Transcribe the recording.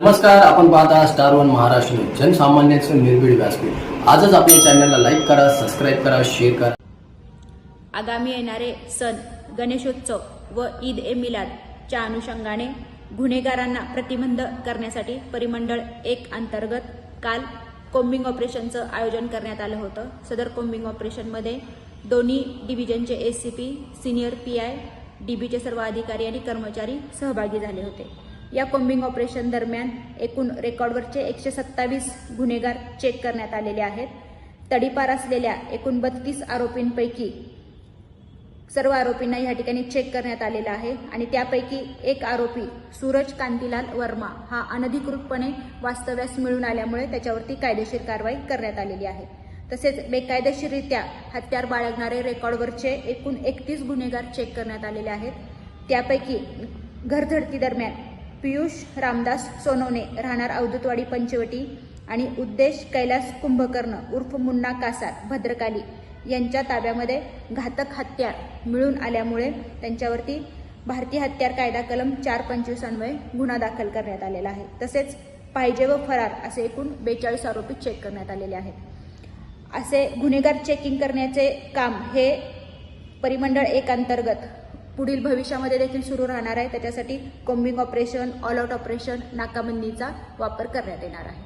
नमस्कार आपण पाहता स्टार वन महाराष्ट्र जनसामान्यांचं निर्भीड व्यासपीठ. आजच आपल्या चॅनलला लाईक करा सबस्क्राईब करा शेअर करा. आगामी येणारे सण गणेशोत्सव व ईद ए मिलादच्या अनुषंगाने गुन्हेगारांना प्रतिबंध करण्यासाठी परिमंडळ एक अंतर्गत काल कोम्बिंग ऑपरेशनचं आयोजन करण्यात आलं होतं. सदर कोम्बिंग ऑपरेशनमध्ये दोन्ही डिव्हिजनचे S C P senior P I डीबीचे सर्व अधिकारी आणि कर्मचारी सहभागी झाले होते. या कोम्बिंग ऑपरेशन दरम्यान एकूण रेकॉर्डवरचे एकशे सत्तावीस गुन्हेगार चेक करण्यात आलेले आहेत. तडीपार असलेल्या एकूण बत्तीस आरोपींपैकी सर्व आरोपींना या ठिकाणी चेक करण्यात आलेला आहे आणि त्यापैकी एक आरोपी सूरज कांतीलाल वर्मा हा अनधिकृतपणे वास्तव्यास मिळून आल्यामुळे त्याच्यावरती कायदेशीर कारवाई करण्यात आलेली आहे. तसेच बेकायदेशीररित्या हत्यार बाळगणारे रेकॉर्डवरचे एकूण एकतीस गुन्हेगार चेक करण्यात आलेले आहेत. त्यापैकी घरझडती दरम्यान पियुष रामदास सोनवणे राहणार अवधूतवाडी पंचवटी आणि उद्देश कैलास कुंभकर्ण उर्फ मुन्ना कासार भद्रकाली यांच्या ताब्यामध्ये घातक हत्यार मिळून आल्यामुळे त्यांच्यावरती भारतीय हत्यार कायदा कलम चार पंचवीसांमुळे गुन्हा दाखल करण्यात आलेला आहे. तसेच पाहिजे व फरार असे एकूण बेचाळीस आरोपी चेक करण्यात आलेले आहेत. असे गुन्हेगार चेकिंग करण्याचे काम हे परिमंडळ एक अंतर्गत पुढील भविष्यामध्ये देखील सुरू राहणार आहे. त्याच्यासाठी combing operation all out operation नाकाबंदीचा वापर करण्यात येणार आहे.